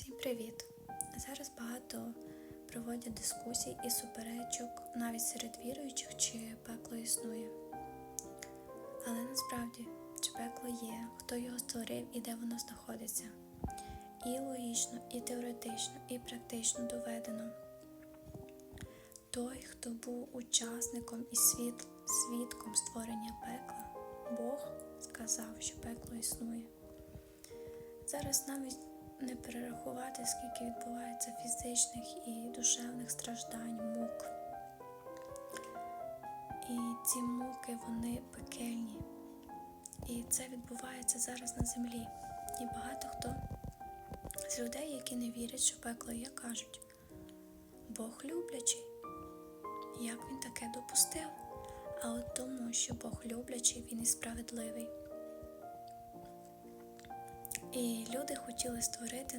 Всім привіт! Зараз багато проводять дискусій і суперечок навіть серед віруючих, чи пекло існує. Але насправді, чи пекло є, хто його створив і де воно знаходиться. І логічно, і теоретично, і практично доведено. Той, хто був учасником і світ, свідком створення пекла, Бог сказав, що пекло існує. Зараз навіть не перерахувати, скільки відбувається фізичних і душевних страждань, мук. І ці муки вони пекельні. І це відбувається зараз на землі. І багато хто з людей, які не вірять, що пекло є, кажуть, Бог люблячий. Як він таке допустив? А от тому, що Бог люблячий, він і справедливий. І люди хотіли створити